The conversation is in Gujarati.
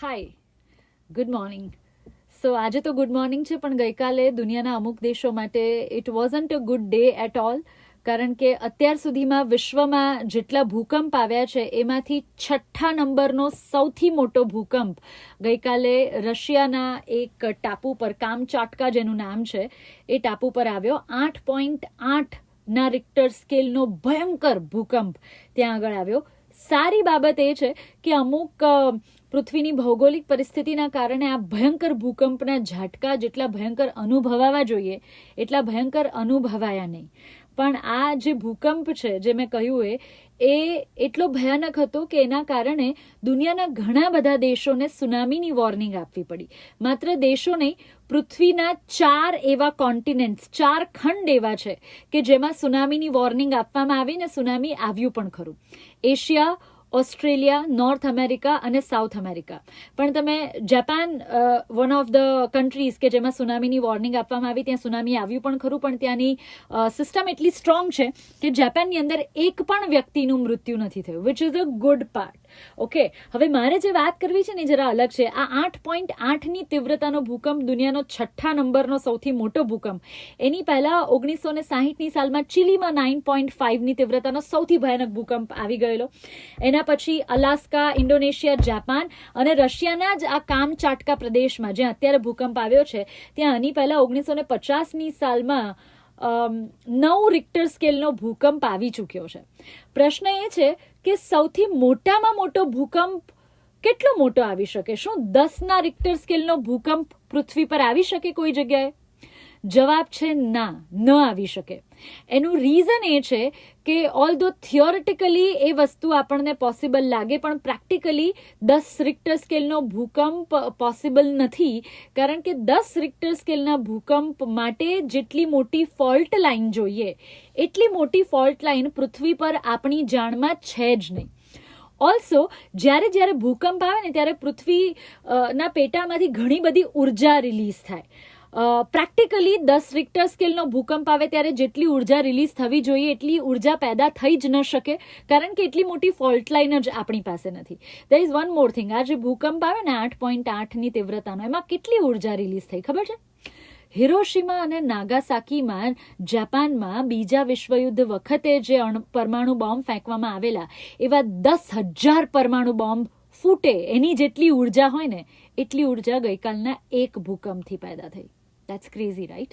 હાય ગુડ મોર્નિંગ સો આજે તો ગુડ મોર્નિંગ છે, પણ ગઈકાલે દુનિયાના અમુક દેશો માટે it wasn't a good day at all કારણ કે અત્યાર સુધીમાં વિશ્વમાં જેટલા ભૂકંપ આવ્યા છે, એમાંથી છઠ્ઠા નંબરનો સૌથી મોટો ભૂકંપ ગઈકાલે રશિયાના એક ટાપુ પર, કામચાટકા જેનું નામ છે, એ ટાપુ પર આવ્યો. આઠ પોઈન્ટ આઠના રિક્ટર સ્કેલનો ભયંકર ભૂકંપ ત્યાં આગળ આવ્યો. સારી બાબત એ છે કે અમુક પૃથ્વીની ભૌગોલિક પરિસ્થિતિના કારણે આ ભયંકર ભૂકંપના ઝાટકા જેટલા ભયંકર અનુભવાવા જોઈએ, એટલા ભયંકર અનુભવાયા નહીં. પણ આ જે ભૂકંપ છે, જે મેં કહ્યું એ એ એટલો ભયાનક હતો કે એના કારણે દુનિયાના ઘણા બધા દેશોને સુનામીની વોર્નિંગ આપવી પડી. માત્ર દેશો નહીં, પૃથ્વીના ચાર એવા કોન્ટિનેન્ટ્સ, ચાર ખંડ એવા છે કે જેમાં સુનામીની વોર્નિંગ આપવામાં આવી ને સુનામી આવ્યું પણ ખરું. એશિયા ઓસ્ટ્રેલિયા નોર્થ અમેરિકા અને સાઉથ અમેરિકા પણ તમે Japan one of the countries કે જેમાં સુનામીની વોર્નિંગ આપવામાં આવી, ત્યાં સુનામી આવ્યું પણ ખરું, પણ ત્યાંની સિસ્ટમ એટલી સ્ટ્રોંગ છે કે જાપાનની અંદર એક પણ વ્યક્તિનું મૃત્યુ નથી થયું which is a good part okay હવે મારે જે વાત કરવી છે ને જરા અલગ છે. આ આઠ પોઈન્ટ આઠની તીવ્રતાનો ભૂકંપ દુનિયાનો છઠ્ઠા નંબરનો સૌથી મોટો ભૂકંપ. એની પહેલાં ઓગણીસો ને સાહીઠની સાલમાં ચીલીમાં નાઇન પોઈન્ટ ફાઇવની તીવ્રતાનો સૌથી ભયાનક ભૂકંપ આવી ગયેલો. એના પછી અલાસ્કા, ઇન્ડોનેશિયા, જાપાન અને રશિયાના જ આ કામચાટકા પ્રદેશમાં જ્યાં અત્યારે ભૂકંપ આવ્યો છે, ત્યાં આની પહેલાં ઓગણીસો ને પચાસની સાલમાં નવ રિક્ટર સ્કેલનો ભૂકંપ આવી ચૂક્યો છે. પ્રશ્ન એ છે કે સૌથી મોટામાં મોટો ભૂકંપ કેટલો મોટો આવી શકે? શું દસના રિક્ટર સ્કેલનો ભૂકંપ પૃથ્વી પર આવી શકે કોઈ જગ્યાએ? જવાબ છે ના, ન આવી શકે. એનું રીઝન એ છે કે ઓલ ધો થિયોરિટિકલી એ વસ્તુ આપણને પોસિબલ લાગે, પણ પ્રેક્ટિકલી દસ રિક્ટર સ્કેલનો ભૂકંપ પોસિબલ નથી, કારણ કે દસ રિક્ટર સ્કેલના ભૂકંપ માટે જેટલી મોટી ફોલ્ટ લાઈન જોઈએ, એટલી મોટી ફોલ્ટ લાઈન પૃથ્વી પર આપણી જાણમાં છે જ નહીં. ઓલ્સો જ્યારે જ્યારે ભૂકંપ આવે ને ત્યારે પૃથ્વી ના પેટામાંથી ઘણી બધી ઊર્જા રિલીઝ થાય. પ્રેક્ટિકલી દસ રિક્ટર સ્કેલનો ભૂકંપ આવે ત્યારે જેટલી ઊર્જા રિલીઝ થવી જોઈએ, એટલી ઊર્જા પેદા થઈ જ ન શકે, કારણ કે એટલી મોટી ફોલ્ટ લાઈન જ આપણી પાસે નથી. દર ઇઝ વન મોર થિંગ આ જે ભૂકંપ આવે ને, આઠ પોઈન્ટ આઠની તીવ્રતાનો, એમાં કેટલી ઊર્જા રિલીઝ થઈ, ખબર છે? હિરોશિમા અને નાગાસાકીમાં, જાપાનમાં બીજા વિશ્વયુદ્ધ વખતે જે પરમાણુ બોમ્બ ફેંકવામાં આવેલા, એવા દસ હજાર પરમાણુ બોમ્બ ફૂટે. એની જેટલી ઊર્જા હોય ને, એટલી ઊર્જા ગઈકાલના એક ભૂકંપથી પેદા થઈ. That's crazy, right?